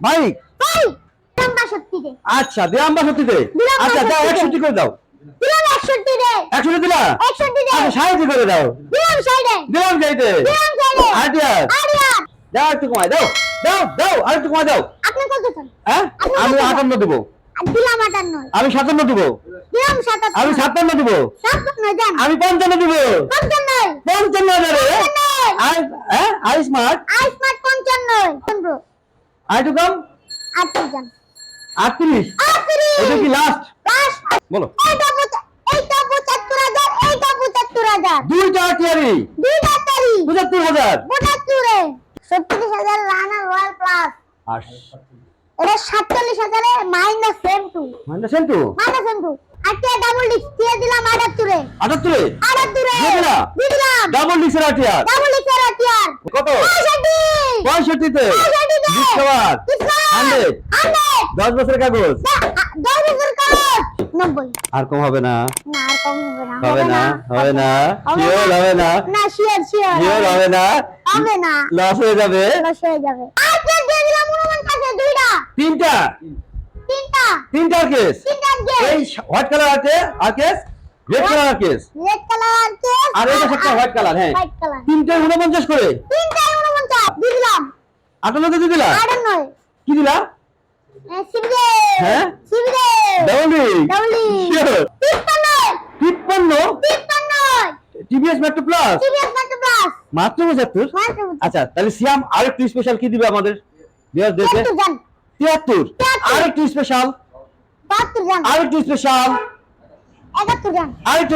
ভাই। আচ্ছা দিলাম বাষট্টিতে দিলাম আচ্ছা দাও 62 একষট্টি করে দাও। একষট্টি দিলা? রে আচ্ছা করে দাও। দিলাম আরিয়া দাও একটু কমাই দাও। দাও দাও আর একটু কমাই দাও। হ্যাঁ? আমি? আটান্ন দেবো। আমি সাতান্ন দেবো। আমি সাতান্ন দেবো। আমি পঞ্চান্ন দেবো। পঞ্চান্ন। হ্যাঁ? আই স্মার্ট আই স্মার্ট পঞ্চান্ন। পনেরো আই টু কাম আটত্রিশ? এটা কি লাস্ট বলো। দুইটা তারি। পঁচাত্তর হাজার। ছত্রিশ হাজার রানা রয়্যাল প্লাস এটা সাতচল্লিশ হাজারে মাইনাস সেম টু। মানে সেন্টু মাইনাস সেম টু। আটটা ডাবল ডিস্ক দিয়ে দিলাম আটাত্তরে। আটাত্তরে? আটাত্তরে। দিয়ে দিলা? দিয়ে দিলাম। ডাবল ডিসের আটিয়ার? ডাবল ডিস্কের আটিয়ার। কত? পঁয়ষট্টি। পঁয়ষট্টিতে? পঁয়ষট্টিতে। Discover hundred? হান্ড্রেড। দশ বছরের কাগজ? দশ হাজার কাগজ। নব্বই। আর কম হবে না। না আর কম হবে না। হবে না হবে না। হবে শিওর না। হবে না। না শিওর শিওর শিওর হবে না। হবে না। লস হয়ে যাবে। লস হয়ে যাবে। আজকে দিয়ে দিলাম অনুমান কাছে দুইটা। তিনটা? তিনটা। তিনটার কেস? তিনটার কেস। এই হোয়াইট কালার আছে আর কেস? রেড কালার আর কেস? রেড কালার আর কেস আর এটা একটা হোয়াইট কালার হ্যাঁ। White colour. তিনটা 49 করে? তিনটা 49 দিলাম। 98 দিয়ে দিলাম 98 কি দিলা? সিবরে হ্যাঁ? সিবরে ডাউলি ডাউলি 53 53 TVS Metro Plus TVS Metro Plus মাত্র 75 আচ্ছা তাহলে সিয়াম আর একটু স্পেশাল কি দিবে আমাদের? দেয়ার দেশে 73 73 স্পেশাল স্পেশাল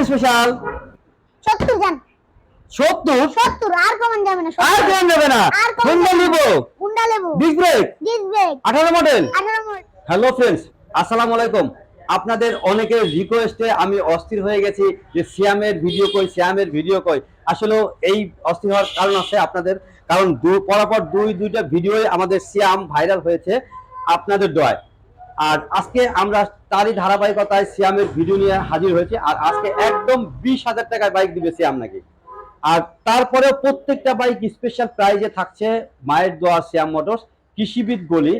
স্পেশাল সত্তর গান আপনাদের অনেকের রিকোয়েস্টে আমি অস্থির হয়ে গেছি যে সিয়ামের ভিডিও কই সিয়ামের ভিডিও কই। আসলে এই অস্থির হওয়ার কারণ আছে আপনাদের। কারণ পরপর দুই দুইটা ভিডিও আমাদের সিয়াম ভাইরাল হয়েছে। আপনাদের দয় আর আজকে আমরা তারই ধারাবাহিকতায় সিয়ামের ভিডিও নিয়ে হাজির হয়েছি, আর আজকে একদম বিশ হাজার টাকায় বাইক দিবে সিয়াম নাকি। আর তারপরে প্রত্যেকটা বাইক স্পেশাল প্রাইজে থাকছে মায়ের দোয়া শ্যাম মোটরস, কৃষিবিদ গলি,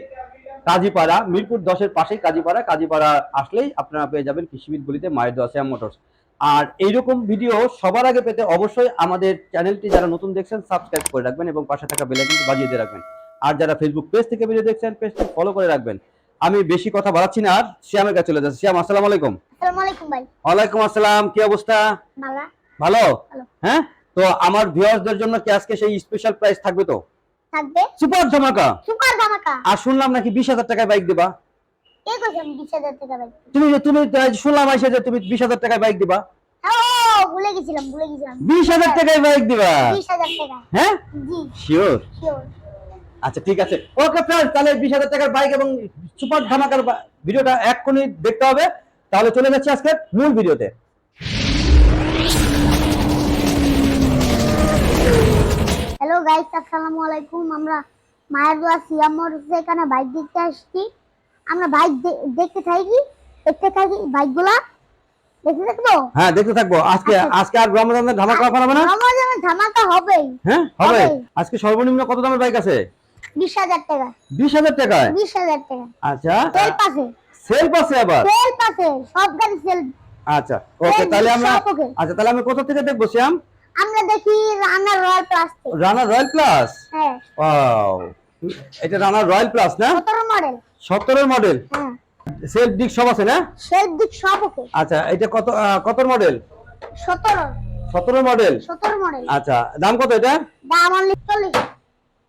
কাজীপাড়া, মিরপুর দশের পাশেই কাজীপাড়া কাজীপাড়া আসলেই আপনারা পেয়ে যাবেন কৃষিবিদ গলিতে মায়ের দোয়া শ্যাম মোটরস। আর এইরকম ভিডিও সবার আগে পেতে অবশ্যই আমাদের চ্যানেলটি যারা নতুন দেখছেন সাবস্ক্রাইব করে রাখবেন এবং পাশে থাকা বেলাইকনটি বাজিয়ে দিয়ে রাখবেন। আর যারা ফেসবুক পেজ থেকে ভিডিও দেখছেন পেজটি ফলো করে রাখবেন। আমি বেশি কথা বাড়াচ্ছি না আর শ্যামের কাছে চলে যাচ্ছি। শ্যাম আসসালামু আলাইকুম। ওয়ালাইকুম আসসালাম কি অবস্থা? ভালো। ভালো। হ্যাঁ? তো আমার ভিউয়ার্সদের জন্য কি আজকে সেই স্পেশাল প্রাইস থাকবে তো? থাকবে। সুপার ধামাকা। সুপার ধামাকা। আর শুনলাম নাকি বিশ হাজার টাকায় বাইক দিবা? কে কইছে আমি বিশ হাজার টাকা ভাই তুমি তুমি শুনলাম আইসা যে তুমি বিশ হাজার টাকায় বাইক দিবা। ভুলে গেছিলাম ভুলে গেছিলাম। বিশ হাজার টাকায় বাইক দিবা? বিশ হাজার টাকা। হ্যাঁ? জি। শিওর শিওর আচ্ছা ঠিক আছে। ওকে ফ্রেন্ডস তাহলে বিশ হাজার টাকার বাইক এবং সুপার ধামাকার ভিডিওটা এক্ষুনি দেখতে হবে। তাহলে চলে যাচ্ছে আজকে মূল ভিডিওতে। হ্যালো গাইস আসসালামু আলাইকুম। আমরা মায়ের দোয়া সিয়াম মোটরসে এখানে বাইক দেখতে আসছি। আমরা বাইক দেখতে থাকি দেখতে থাকি বাইকগুলা দেখতে থাকব? হ্যাঁ দেখতে থাকব। আজকে আচ্ছা। আজকে আর রমজানের ধামাকা হবে না? রমজানের ধামাকা হবেই। হ্যাঁ হবে। আজকে সর্বনিম্ন কত দামের বাইক আছে? বিশ হাজার টাকা। বিশ হাজার টাকায়? টাকা। আচ্ছা আবার? সব গাড়ি আচ্ছা ওকে তাহলে আমরা আচ্ছা তাহলে আমি কোথা থেকে দেখব শ্যাম? আমরা দেখি Runner Royal Plus Runner Royal Plus? হ্যাঁ। ওয়াও এটা রানা রয়্যাল প্লাস না? সতেরো মডেল। হ্যাঁ। সেলফ সব আছে না? সব ওকে। আচ্ছা এটা কত কত মডেল? সতেরো। সতেরো মডেল। সতেরো মডেল। আচ্ছা দাম কত এটা? দাম অনলি চল্লিশ।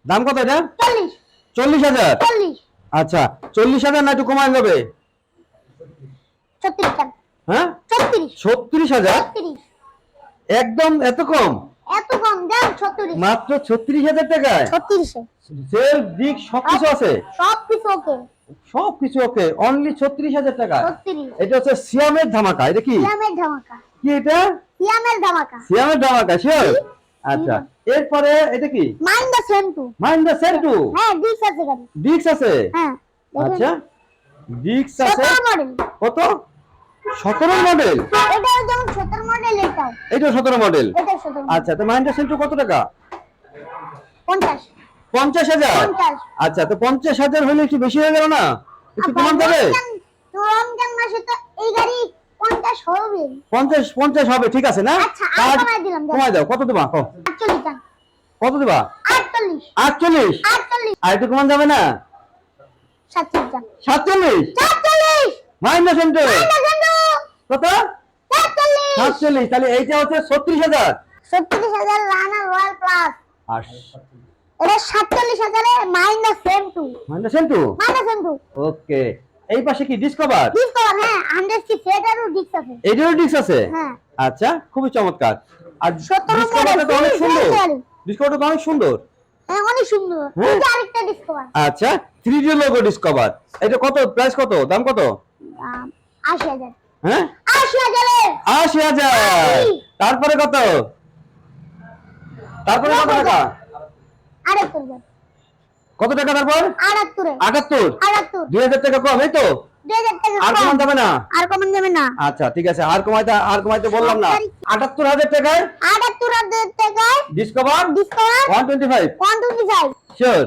দাম কত এটা? চল্লিশ। হাজার? আচ্ছা চল্লিশ হাজার না একটু কমায় যাবে ছত্রিশ হ্যাঁ? হাজার? একদম এত কম? এত কম দাম মাত্র ছত্রিশ হাজার টাকায়? সেলফ দিক সবকিছু আছে? সব কিছু ওকে। সব কিছু ওকে অনলি ছত্রিশ হাজার টাকা এটা হচ্ছে সিয়ামের ধামাকা এটা কি? সিয়ামের ধামাকা। কি এটা? সিয়ামের ধামাকা। সিয়ামের ধামাকা শিওর আচ্ছা এরপরে এটা কি? মাইন্ডা সেম টু মাইন্ডা সেন্টু হ্যাঁ ডিস আছে ডিক্স আছে? হ্যাঁ আচ্ছা ডিক্স আছে? কত? সতেরো মডেল এটাও যেমন সতেরো মডেল এটাও। এটা সতেরো মডেল এটাও সতেরো আচ্ছা তো মাইন্ডা সেন্টু কত টাকা? পঞ্চাশ। পঞ্চাশ হাজার? আচ্ছা তো পঞ্চাশ হাজার হলে একটু বেশি হয়ে গেল না? একটু কমান যাবে রমজান- রমজান মাসে তো এই গাড়ি পঞ্চাশ পঞ্চাশ হবে ঠিক আছে না? আচ্ছা। কমায় দাও কত দেবা? কত দেবা? আটচল্লিশ। আর একটু কমান যাবে না? সাতচল্লিশ? মাইনাস কত? সাতচল্লিশ! তাহলে এইটা হচ্ছে ছত্রিশ হাজার। ছত্রিশ হাজার রানা রয়্যাল প্লাস। আর এটা সাতচল্লিশ হাজারে minus same two minus two okay. এই পাশে কি ডিসকভার ডিসকভার হ্যাঁ হান্ড্রেড কি সেটারও ডিস্ক আছে। এটারও ডিস্ক আছে? হ্যাঁ। আচ্ছা খুবই চমৎকার। আর ডিসকভারটা তো অনেক সুন্দর। ডিসকভারটা তো অনেক সুন্দর। হ্যাঁ অনেক সুন্দর। হ্যাঁ। এই যে আরেকটা ডিসকভার আচ্ছা লোগো ডিসকভার এটা কত? প্রাইস কত? দাম কত? হ্যাঁ? তারপরে কত? তারপরে কত টাকা? কত টাকা তারপর? আটাত্তরে। দুই হাজার টাকা কম এই তো? আর। কমান যাবে না? আর কমান যাবে না। আচ্ছা ঠিক আছে আর কমাইতে আর কমাইতে বললাম না। আটাত্তর হাজার টাকায় আটাত্তর হাজার টাকায় Discover Discover one twenty five one twenty five sure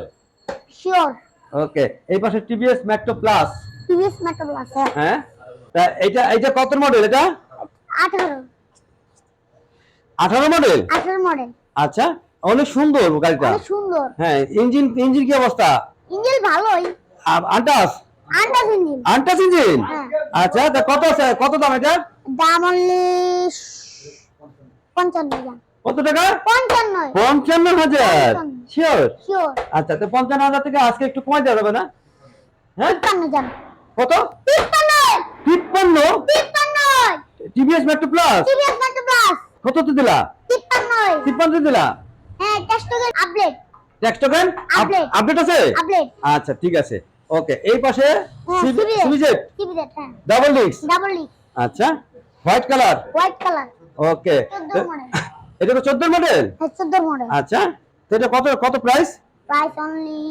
sure okay এই পাশে টিভিএস ম্যাক্টো প্লাস টিভিএস মেট্রো প্লাস হ্যাঁ। তা এইটা এইটা কত মডেল এটা? আঠারো। আঠারো মডেল আঠারো মডেল আচ্ছা অনেক সুন্দর গাড়িটা। অনেক সুন্দর। হ্যাঁ ইঞ্জিন ইঞ্জিন কি অবস্থা? ইঞ্জিন ভালোই। আন্টাস? আন্দাজ ইঞ্জিন। আন্টাস ইঞ্জিন? হ্যাঁ। আচ্ছা তা কত আছে? কত দাম এটা? দাম অনলি কত টাকা? পঞ্চান্ন। পঞ্চান্ন হাজার। পঞ্চান্ন। শিওর শিওর আচ্ছা তো পঞ্চান্ন হাজার থেকে আজকে একটু কমাই দেওয়া যাবে না? হ্যাঁ? তিপ্পান্ন হাজার। কত? তিপ্পান্ন। তিপ্পান্ন? তিপ্পান্ন। TVS Metro Plus TVS Metro Plus কত তো দিলা? তিপ্পান্ন। তিপ্পান্ন দিলা? হ্যাঁ টেস্টোগেন আপডেট ট্যাক্স আপডেট আছে? আপডেট আচ্ছা ঠিক আছে। ওকে এই পাশে হ্যাঁ, সিবিজেট হ্যাঁ। ডাবল ডিস্ক ডাবল লিক আচ্ছা white colour white colour okay এটা তো চোদ্দ মডেল? হ্যাঁ চোদ্দ মডেল। আচ্ছা তো এটা কত কত প্রাইস প্রাইস অনলি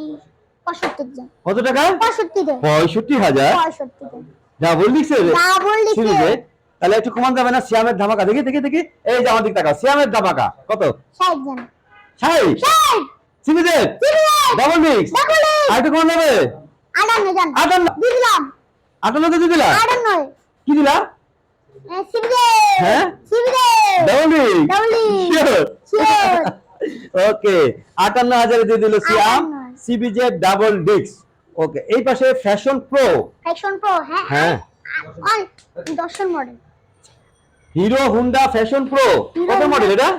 পঁয়ষট্টি হাজার কত টাকা? পঁয়ষট্টিতে। পঁয়ষট্টি হাজার। পঁয়ষট্টিতে। ডাবল ডিস্ক ডাবল লিখে সিবিজেট তাহলে একটু কমান যাবে না? সিয়ামের ধামাকা। দেখি দেখি দেখি। এই যে আমার দিক টাকা সিয়ামের ধামাকা। কত? জন। ষাট। সিবিজেট ডাবল লিক আর আটান্ন জন। আটান্ন। দিলাম। আটান্ন দিয়ে দিলা? আটান্ন কি দিলা? সিবিজেড হ্যাঁ? ডাবল. ওকে আটান্ন হাজারে দিয়ে দিল সিয়াম। 58 সিবিজে ডাবল ডিস্ক ওকে এই পাশে ফ্যাশন প্রো ফ্যাশন প্রো হ্যাঁ। হ্যাঁ। Model Hero Honda Fashion Pro কত। মডেল এটা?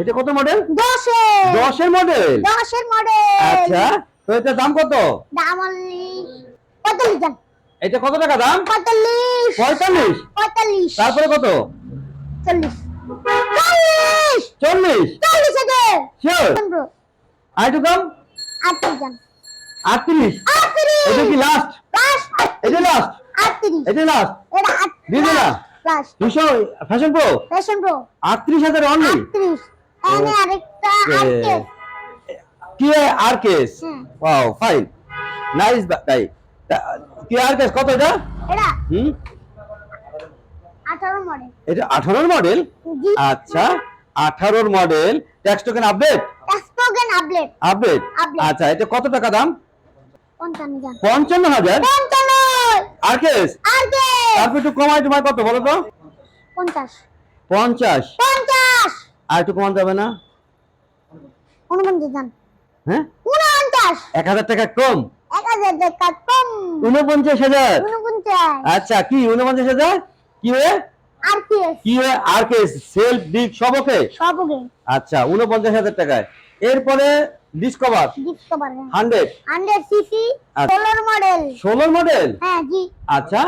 এটা কত মডেল দশের। দশের মডেল দশের মডেল আচ্ছা তো এটার দাম কত? দাম পঁয়তাল্লিশ জন এটা কত টাকা দাম? পঁয়তাল্লিশ। পঁয়তাল্লিশ। পঁয়তাল্লিশ। তারপরে কত? চল্লিশ। চল্লিশ। চল্লিশ? চল্লিশ হাজার। শিওর আর একটু কম আটত্রিশ জন আটত্রিশ। আটত্রিশ। এটা কি লাস্ট প্লাস এটা লাস্ট আটত্রিশ। এটা লাস্ট এটা? প্লাস দুশো ফ্যাশন প্রো ফ্যাশন প্রো আটত্রিশ হাজার অনলি আটত্রিশ আটত্রিশ। কি আর কেস ওয়াও ফাইন। নাইস গাই কি আর কেস কত এটা? এটা। হুম? আঠারো মডেল। এটা আঠারোর মডেল? জি। আচ্ছা আঠারোর মডেল। ট্যাক্স টোকেন আপডেট এক্সপোগেন আপডেট আপডেট আচ্ছা এটা কত টাকা দাম? আর কেস আর তারপর একটু কমাই তোমার কত বলো তো? পঞ্চাশ। পঞ্চাশ। পঞ্চাশ! আর একটু কমান যাবে না? হ্যাঁ? এক হাজার টাকা কম। হাজার উনপঞ্চাশ হাজার। আচ্ছা কি উনপঞ্চাশ হাজার? কি হয়ে? আর কি কি হয়ে? আর সেলফ ডিপ সব ওকে আচ্ছা উনপঞ্চাশ হাজার টাকায়। এরপরে Discover. Discover hundred. Hundred CC আচ্ছা। ষোলোর মডেল। ষোলোর মডেল? হ্যাঁ জি। আচ্ছা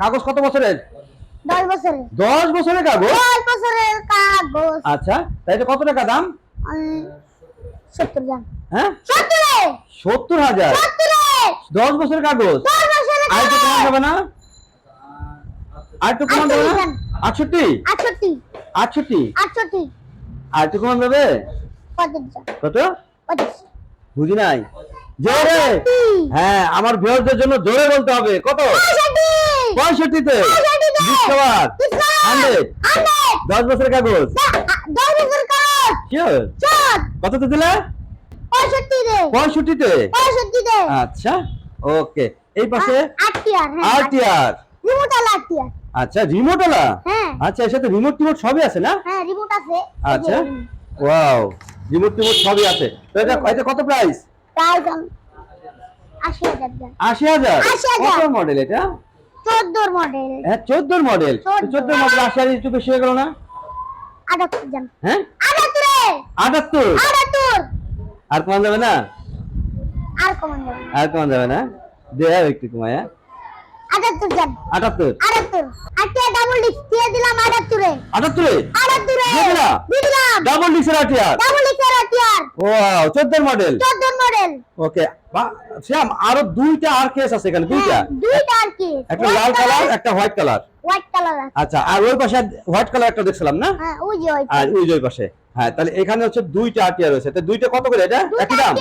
কাগজ কত বছরের? দশ বছরের। দশ বছরের কাগজ? দশ বছরের কাগজ। আচ্ছা তাই কত টাকা দাম? সত্তর হ্যাঁ? সত্তরে? হাজার। দশ বছরের কাগজ? আর একটু কমান যাবে না? আর একটু কমান যাবে না? আটষট্টি আটষট্টি? আটষট্টি। আটষট্টি? আর একটু কমান যাবে কত? বুঝি নাই? জোরে? হ্যাঁ আমার ভিউয়ারদের জন্য জোরে বলতে হবে। কত? পঁয়ষট্টিতে। ডিসকভার। হান্ড্রেড। দশ বছরের কাগজ। চোদ কততে দিলে? পঁয়ষট্টি পঁয়ষট্টিতে? আচ্ছা ওকে। এই পাশে? হ্যাঁ আরটিআর আলা আচ্ছা রিমোট ওলা হ্যাঁ। আচ্ছা এর সাথে রিমোট টিমোট সবই আছে না? হ্যাঁ রিমোট আছে। আচ্ছা। ওয়াও রিমোট টিমোট সবই আছে। তো এটা এটা কত প্রাইস? আশি হাজার। আশি হাজার? 80,000 কত মডেল এটা? চোদ্দোর মডেল হ্যাঁ চোদ্দোর মডেল 14 মডেল আসার একটু বেশি হয়ে গেল না? জান। হ্যাঁ? আটাত্তরে। আটাত্তর? আটাত্তর। আর কমান যাবে না? আর কমান যাবে না। আর কমান যাবে না? দে একটু কমায়? আটাত্তর জান। আটাত্তর? আটাত্তর। আটটিয়া ডাবল ডিস্ক দিয়ে দিলাম আটাত্তরে? আটাত্তরে? আটাত্তরে। দিয়ে দিলা? দিয়ে দিলাম। ডাবল ডিক্সের আটিয়ার? ডাবল ডিস্কের আটটিয়ার ওয়াও চোদ্দোর মডেল চোদ্দোর মডেল ওকে শ্যাম আরও দুইটা আর কেস আছে এখানে দুইটা? হ্যাঁ, দুইটা আর কি একটা লাল কালার একটা হোয়াইট কালার হোয়াইট কালার আচ্ছা আর ওই পাশে হোয়াইট কালার একটা দেখছিলাম না? হ্যাঁ ওই যে আর ওই যে পাশে। হ্যাঁ তাহলে এখানে হচ্ছে দুইটা আটিয়া রয়েছে। তো দুইটা কত করে এটা? একই দাম?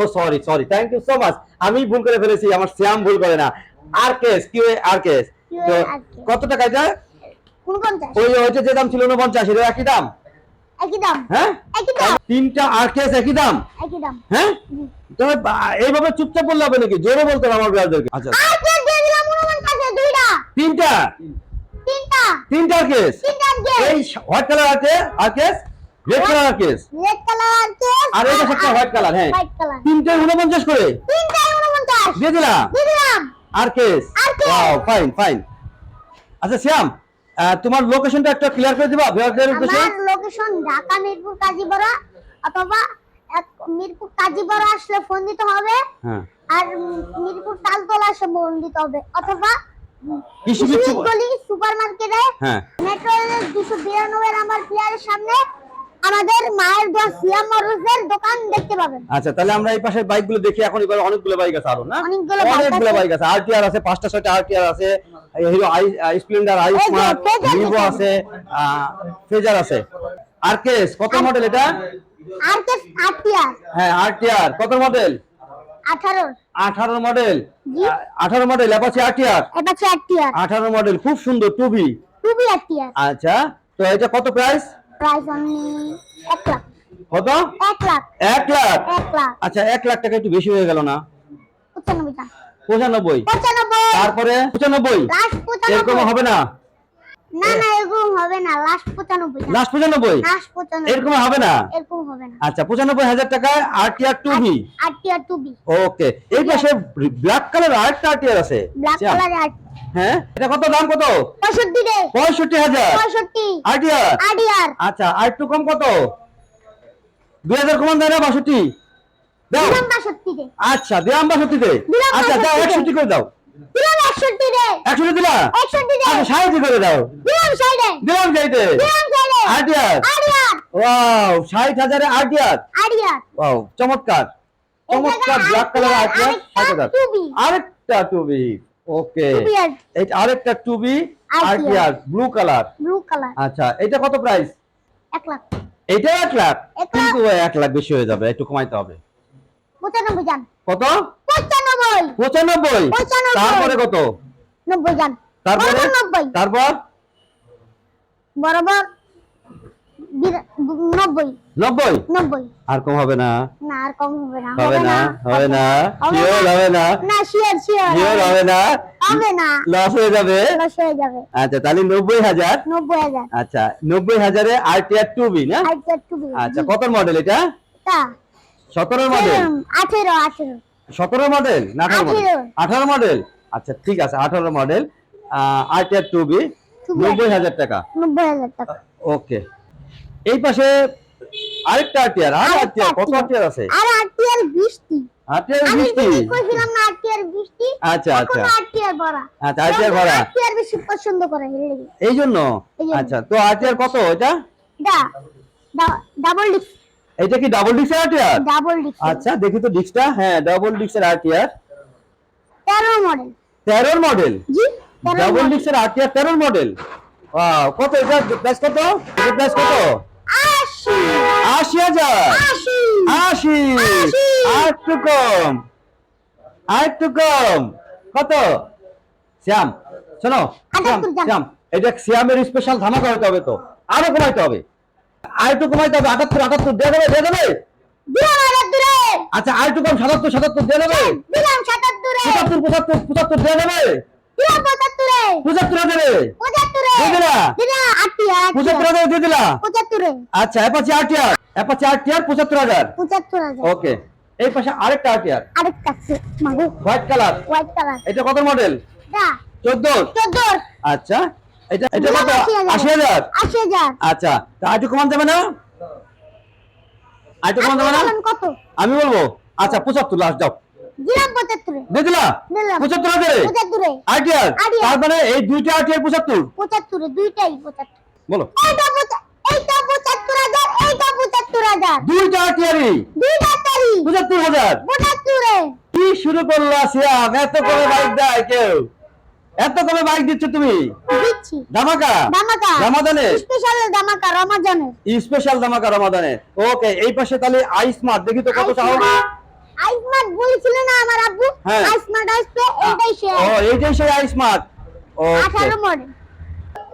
ও sorry sorry thank you so much আমি ভুল করে ফেলেছি আমার শ্যাম ভুল করে না। আর কেস কিউ আর কেস তো কত টাকা এটা কোন পঞ্চাশ ওই ওইটা যে দাম ছিল উনপঞ্চাশ এটা একই দাম? একই দাম। হ্যাঁ? একই দাম। তিনটা আর কেস একই দাম? একই দাম। হ্যাঁ? বা- এইভাবে চুপচাপ বললে হবে নাকি? জোরে বলতে আমার বিড়ালদেরকে আচ্ছা। আর কেস দিয়ে দিলাম উনপঞ্চাশে দুইটা। তিনটা? তিনটা। তিনটা কেস তিনটা কেস এই হোয়াইট কালার আছে আর কেস রেড কালার আর কেস রেড কালার আর কেস আর এটা একটা হোয়াইট কালার হ্যাঁ। হোয়াইট কালার তিনটে উনপঞ্চাশ করে? তিনটাই উনপঞ্চাশ। দিয়ে দিলাম। দিয়ে দিলাম। আর কেস ওয়াও ফাইন ফাইন আচ্ছা শ্যাম তোমার লোকেশনটা একটা ক্লিয়ার করে দিবা ভিউয়ারদের উদ্দেশ্যে? আমার লোকেশন ঢাকা মিরপুর কাজীপাড়া অথবা এক মিরপুর কাজীপাড়া আসলে ফোন দিতে হবে হ্যাঁ। আর মিরপুর তালতলা আসলে ফোন দিতে হবে অথবা সুপার মার্কেটে হ্যাঁ। মেট্রো রেলের দুশো বিরানব্বই নাম্বার প্লেয়ারের সামনে আমাদের মায়ের দোয়া সিয়াম মরুজের দোকান দেখতে পাবেন। আচ্ছা তাহলে আমরা এই পাশের বাইকগুলো দেখি এখন এবার অনেকগুলো বাইক আছে আরও না? অনেকগুলো। বাইক আছে। আরটিআর আছে পাঁচটা ছয়টা আরটিআর আছে Hero I Splendor I smart Vivo আছে ফেজার আছে। আরকেস কত মডেল এটা? আর কে আটিয়ার হ্যাঁ আরটিআর কত মডেল আঠারো। আঠারো মডেল জি। আঠারো মডেল অ্যাপাচি আরটিআর হচ্ছে আটিয়ার আঠারো মডেল খুব সুন্দর টুবি খুবই আটিয়ার আচ্ছা তো এটা কত প্রাইস প্রাইস আমি এক লাখ। কত? এক লাখ। এক লাখ? এক লাখ। আচ্ছা এক লাখ টাকা একটু বেশি হয়ে গেল না? পঁচানব্বই। পঁচানব্বই। তারপরে? পঁচানব্বই। এরকম হবে না? না না এরকম হবে না লাস্ট পঁচানব্বই টাকা। লাস্ট পঁচানব্বই? লাস্ট পঁচানব্বই। এরকম হবে না? এরকম হবে না। আচ্ছা পঁচানব্বই হাজার টাকায় আরটিআর টু ভি আটিয়ার ওকে এই পাশে ব্ল্যাক কালার আরেকটা আরটিআর আছে। ব্ল্যাক কালার হ্যাঁ এটা কত দাম কত? রে। আরটিআর আচ্ছা আর একটু কম কত? দুই হাজার কমান না দাও। আচ্ছা আচ্ছা দাও 62 একষট্টি করে দাও। দিলাম রে। দিলা? আচ্ছা করে দাও। দিলাম দিলাম দিলাম ওয়াও ওয়াও চমৎকার। চমৎকার ব্ল্যাক কালার আরেকটা- টুবি। আরেকটা টুবি। ওকে। এই আরেকটা two V RTR blue colour. Blue colour. আচ্ছা এটা কত প্রাইস? লাখ। এটা এক লাখ। এক লাখ। কিন্তু এক লাখ বেশি হয়ে যাবে একটু কমাইতে হবে। জান। কত? পঁচানব্বই। তারপরে কত? নব্বই তারপরে? বরাবর নব্বই। নব্বই? নব্বই। আর কম হবে না। না আর কম হবে না। হবে না হবে না। শিওর হবে না। না শিওর শিওর শিওর হবে না। হবে না। লস হয়ে যাবে। লস হয়ে যাবে। আচ্ছা তাহলে নব্বই হাজার। নব্বই হাজার। আচ্ছা নব্বই হাজারে আরটিআর টু বি না? আচ্ছা কত মডেল এটা? সতেরো মডেল আঠেরো আঠেরো। সতেরো মডেল না আঠারো মডেল আঠারো মডেল আচ্ছা ঠিক আছে আঠারো model RTR two B 2B নব্বই হাজার টাকা নব্বই হাজার টাকা ওকে এই পাশে আরেকটা আরটিআর আর আরটিআর কত আরটিআর আছে আর আরটিআর না আচ্ছা আচ্ছা এখন আরটিআর ভরা আচ্ছা আরটিআর ভরা আরটিআর বেশি পছন্দ করে হেলে এই জন্য আচ্ছা তো আরটিআর কত এটা দা ডাবল ডিস্ক এটা কি ডাবল ডিক্সের আরটিআর ডাবল ডিস্ক আচ্ছা দেখি তো ডিক্সটা হ্যাঁ ডাবল ডিক্সের আরটিআর তেরো মডেল তেরোর মডেল জি ডাবল। ডিক্সের আরটিআর তেরোর মডেল ওয়াও কত এটা? প্রাইস কত? এটা প্রাইস কত? আশি। আশি হাজার। আশি। আশি। আশি। আর একটু কম। আর একটু কম। কত? শ্যাম শোনো শ্যাম শ্যাম। এটা শ্যামের স্পেশাল ধামাকা হতে হবে তো। আরও কমাইতে হবে। আর একটু কমাইতে হবে আটাত্তর আটাত্তর দিয়ে দেবে দিয়ে দেবে। আচ্ছা আর একটু কম সাতাত্তর সাতাত্তর দিয়ে দেবে। সাতাত্তরে পঁচাত্তর পঁচাত্তর পঁচাত্তর দিয়ে দেবে। আচ্ছা পঁচাত্তর হাজার। ওকে এই পাশে আরেকটা আরেকটা হোয়াইট কালার হোয়াইট কালার এটা কত মডেল আচ্ছা। এটা এটা কত? দিলাম আশি হাজার? আশি হাজার। আচ্ছা তা আরেকটু কমান যাবে না? আরেকটু কমান যাবে না? কত? আমি বলব। আচ্ছা পঁচাত্তর লাস্ট যাও দিলাম পঁচাত্তরে। দিয়ে দিলা? দিলাম। পঁচাত্তর হাজারে? পঁচাত্তরে। আরটিআর তার মানে এই দুইটা আরটিআর পঁচাত্তর? পঁচাত্তরে দুইটাই পঁচাত্তর। বলো। এইটা এইটা পঁচাত্তর হাজার এইটা পঁচাত্তর হাজার। দুইটা আরটিআরই দুইটা তারি পঁচাত্তর হাজার? পঁচাত্তরে। কি শুরু করল সিয়াম? এত কমে বাইক দেয় কেউ। এত কমে বাইক দিচ্ছ তুমি? স্পেশাল রমাদানে? ওকে এই পাশে তাহলে আইসমার্ট দেখি তো কত চাও আইসমার্ট বলেছিল না আমার আব্বু। আইসমার্ট আসবে এইটাই সে ও এইটাই সেই আইসমার্ট ওকে আঠারো মডেল।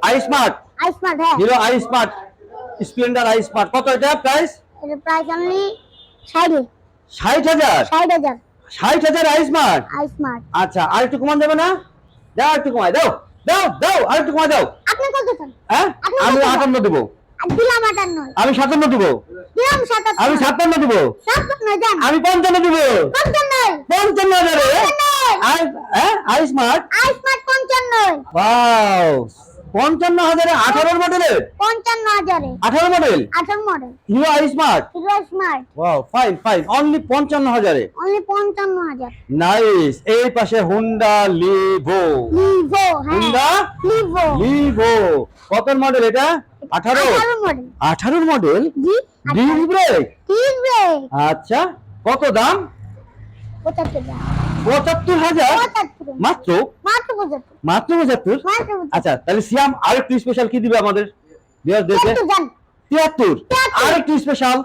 আইসমার্ট আইসমার্ট হ্যাঁ। হিরো আইসমার্ট স্প্লেন্ডার আইসমার্ট কত এটা প্রাইস এটা অনলি আইসমার্ট আইসমার্ট আচ্ছা আর একটু কমান যাবে না? দাও একটু কমাই দাও দাও দাও আর একটু কমাই দাও। আপনি কত চান হ্যাঁ? আমি কত চান? আটান্ন দেবো। আর দিলাম আটান্ন। আমি 57 দেব। দিলাম 57 আমি ছাপ্পান্ন দেবো। সাতান্ন যান আমি পঞ্চান্ন দেবো। পঞ্চান্ন। পঞ্চান্ন হাজারে। আই- হ্যাঁ? আইসমার্ট আইসমার্ট পঞ্চান্ন। ওয়াও। পঞ্চান্ন হাজারে আঠারোর মডেলের পঞ্চান্ন হাজারে। আঠারো মডেল আঠারো model Hero i smart Hero smart. Wow fine fine only পঞ্চান্ন হাজারে। অনলি পঞ্চান্ন হাজার। নাইস এই পাশে Honda Livo Livo Honda Livo Livo কত মডেল এটা? আঠারো? আঠারো মডেল আঠারোর মডেল ডিস্ক ব্রেক ব্রেক আচ্ছা কত দাম? পঁচাত্তর হাজার? মাত্র? মাত্র পঁচাত্তর। মাত্র পঁচাত্তর? মাত্র পঁচাত্তর। আচ্া তাহলে সিয়াম আরেকটু স্পেশাল কি দিবে আমাদের? তিয়াত্তর। তিয়াত্তর। আরেকটু স্পেশাল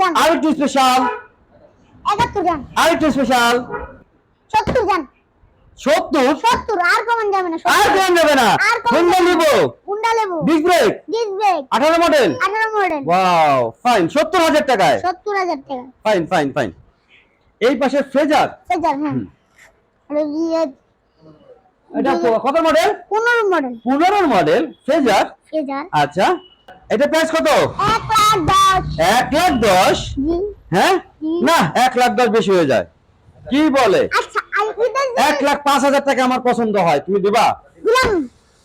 যান আরেকটু স্পেশাল যান আরেকটু স্পেশাল সত্তর যান সত্তর? সত্তর আর কমান যাবে না আর সত্তর। যাবে না। হুন্ডা হুন্ডা লেবু ডিস্ক ব্রেক ডিস্ক ব্রেক আঠারো মডেল মডেল ওয়াও ফাইন সত্তর হাজার টাকায়। সত্তর হাজার টাকা। ফাইন ফাইন ফাইন এই পাশে ফ্রেজার। সেজার হ্যাঁ। এটা কত মডেল পনেরো মডেল পনেরো মডেল ফ্রেজার। সেজার আচ্ছা এটা প্রাইস কত? এক লাখ দশ। লাখ হ্যাঁ? না এক লাখ দশ বেশি হয়ে যায়। কি বলে? আচ্ছা এক লাখ পাঁচ হাজার টাকা আমার পছন্দ হয়। তুমি দিবা?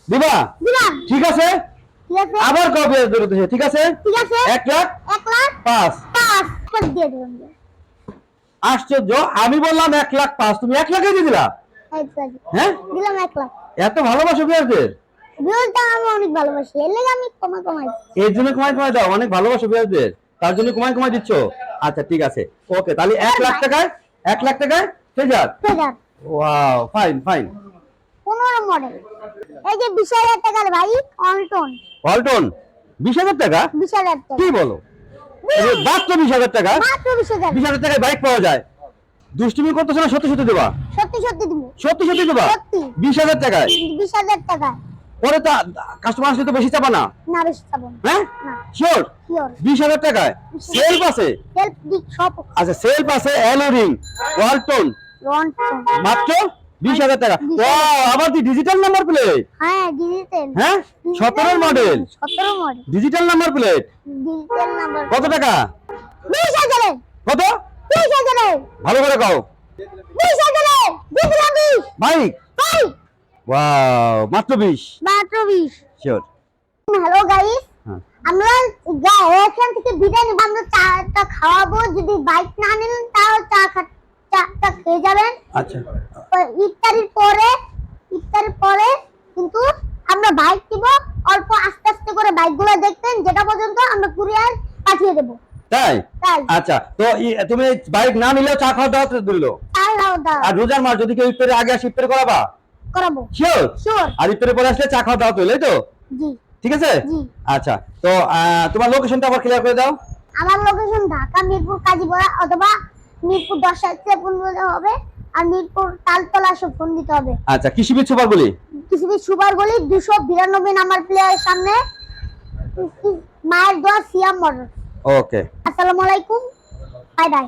দিবা? ঠিক আছে? ঠিক আছে। আবার কবে ঠিক আছে? ঠিক আছে। এক লাখ এক লাখ পাঁচ। পাঁচ। দিয়ে দেবেন আশ্চর্য আমি বললাম এক লাখ পাঁচ তুমি এক লাখে দিয়ে দিলা। হ্যাঁ? দিলাম এক লাখ। এত ভালোবাসো বিয়ারদের? আমি অনেক ভালোবাসি এর লেগে আমি কমা কমাই এর জন্য কমাই কমাই দাও অনেক ভালোবাসো বিয়ারদের। তার জন্য কমাই কমাই দিচ্ছ? আচ্ছা ঠিক আছে। ওকে তাহলে এক লাখ টাকায় এক লাখ টাকায় ফেজার? সেজার ওয়াও ফাইন ফাইন। পনেরো মডেল। এই যে বিশ হাজার টাকার ভাই অল্টন। ওয়ালটন বিশ হাজার টাকা? বিশ হাজার টাকা। কি বলো? মাত্র বিশ হাজার টাকা বিশ হাজার টাকায় বাইক পাওয়া যায়। দুষ্টুমি করতেছো না সত্যি সত্যি দেবা? সত্যি সত্যি দিব। সত্যি সত্যি দেবা? বিশ হাজার টাকায়? বিশ হাজার টাকা পরে তা কাস্টমার আসলে তো বেশি চাপা না? না বেশি পাবো হ্যাঁ? শিওর বিশ হাজার টাকায়? সেলফ আছে? সব। আচ্ছা সেলফ আছে এলোরিং ওয়ালটন মাত্র? বিশ হাজার টাকা। ও আবার তুই ডিজিটাল নাম্বার প্লেট হ্যাঁ ডিজিটাল হ্যাঁ? সতেরোর মডেল সতেরো model digital number plate digital number কত টাকা? বিশ হাজারে। কত? বিশ হাজারে। ভালো করে কও। বিশ হাজারে। বিশ বাইক? ভাই ওয়াও মাত্র বিশ। মাত্র বিশ। শিওর হ্যালো গাইস হ্যাঁ। আমরা এখান থেকে বিদায় নেব আমরা চাটা খাওয়াবো। যদি বাইক না নিন তাও চা চাটা খেয়ে যাবেন। আচ্ছা। ইফতারির পরে ইফতারির পরে কিন্তু আমরা বাইক দিব। অল্প আস্তে আস্তে করে বাইকগুলো দেখতেন যেটা পর্যন্ত আমরা কুরিয়ার পাঠিয়ে দেবো। তাই? আচ্ছা তো তুমি বাইক না নিলেও চা খাওয়া দাওয়া দিল। আর রোজার মাস যদি কেউ ইফতারে আগে আসে ইফতারে করাবা? করাবো। শিওর শিওর আর ইফতারে পরে আসলে চা খাওয়া দাওয়া তো তো? জি। ঠিক আছে? আচ্ছা তো তোমার লোকেশনটা আবার ক্লিয়ার করে দাও। আমার লোকেশন ঢাকা মিরপুর কাজীপাড়া অথবা মিরপুর দশ ফোন দিতে হবে। আর মিরপুর তালতলা সব ফোন দিতে হবে। আচ্ছা কৃষিবিদ সুপার বলি? কিছু সুপার গলি দুশো বিরানব্বই নাম্বার প্লেয়ারের সামনে মায়ের দোয়া সিয়াম মোটর ওকে আসসালামু আলাইকুম। Bye bye